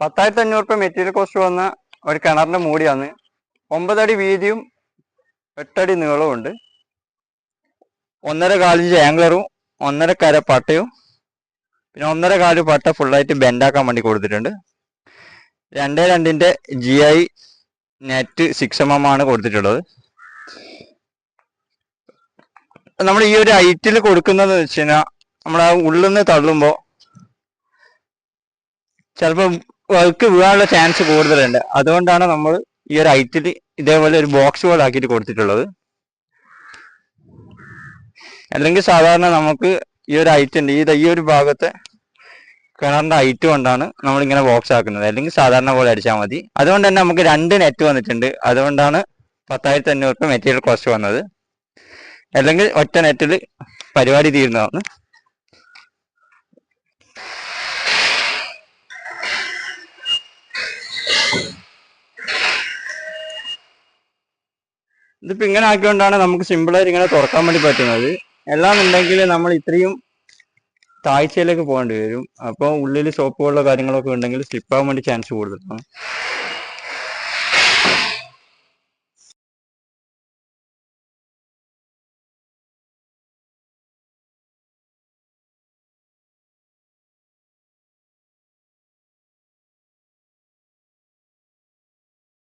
പത്തായിരത്തി അഞ്ഞൂറ് രൂപ material cost വന്ന ഒരു കിണറിന്റെ മൂടിയാണ്. ഒമ്പതടി വീതിയും എട്ടടി നീളവും ഉണ്ട്. ഒന്നര കാലിഞ്ച് ആംഗ്ലറും ഒന്നര കര പട്ടയും പിന്നെ ഒന്നര കാൽ പട്ട ഫുള്ളായിട്ട് ബെൻഡാക്കാൻ വേണ്ടി കൊടുത്തിട്ടുണ്ട്. രണ്ട് രണ്ടിന്റെ G I net six M M ആണ് കൊടുത്തിട്ടുള്ളത്. നമ്മൾ ഈ ഒരു ഹൈറ്റിൽ കൊടുക്കുന്നത് വെച്ച് കഴിഞ്ഞാൽ നമ്മൾ ആ ഉള്ളിൽ നിന്ന് തള്ളുമ്പോൾ ചിലപ്പോൾ വർക്ക് വീഴാനുള്ള ചാൻസ് കൂടുതലുണ്ട്. അതുകൊണ്ടാണ് നമ്മൾ ഈ ഒരു ഹൈറ്റിൽ ഇതേപോലെ ഒരു ബോക്സ് പോലെ ആക്കിയിട്ട് കൊടുത്തിട്ടുള്ളത്. അല്ലെങ്കിൽ സാധാരണ നമുക്ക് ഈ ഒരു ഹൈറ്റ് ഉണ്ട് ഈ ഈ ഒരു ഭാഗത്തെ കിണറിന്റെ ഹൈറ്റ് കൊണ്ടാണ് നമ്മൾ ഇങ്ങനെ ബോക്സ് ആക്കുന്നത്. അല്ലെങ്കിൽ സാധാരണ പോലെ അടിച്ചാൽ മതി. അതുകൊണ്ട് തന്നെ നമുക്ക് രണ്ട് നെറ്റ് വന്നിട്ടുണ്ട്. അതുകൊണ്ടാണ് പത്തായിരത്തി അഞ്ഞൂറ് മെറ്റീരിയൽ കോസ്റ്റ് വന്നത്. അല്ലെങ്കിൽ ഒറ്റ നെറ്റിൽ പരിപാടി തീരുന്നതാണ്. ഇതിപ്പോ ഇങ്ങനെ ആക്കിയോണ്ടാണ് നമുക്ക് സിമ്പിളായിട്ട് ഇങ്ങനെ തുറക്കാൻ വേണ്ടി പറ്റുന്നത്. എല്ലാന്നുണ്ടെങ്കിൽ നമ്മൾ ഇത്രയും താഴ്ചയിലേക്ക് പോകേണ്ടി വരും. അപ്പോൾ ഉള്ളിൽ സോപ്പുകളോ കാര്യങ്ങളൊക്കെ ഉണ്ടെങ്കിൽ സ്ലിപ്പാകാൻ വേണ്ടി ചാൻസ് കൂടുതലാണ്.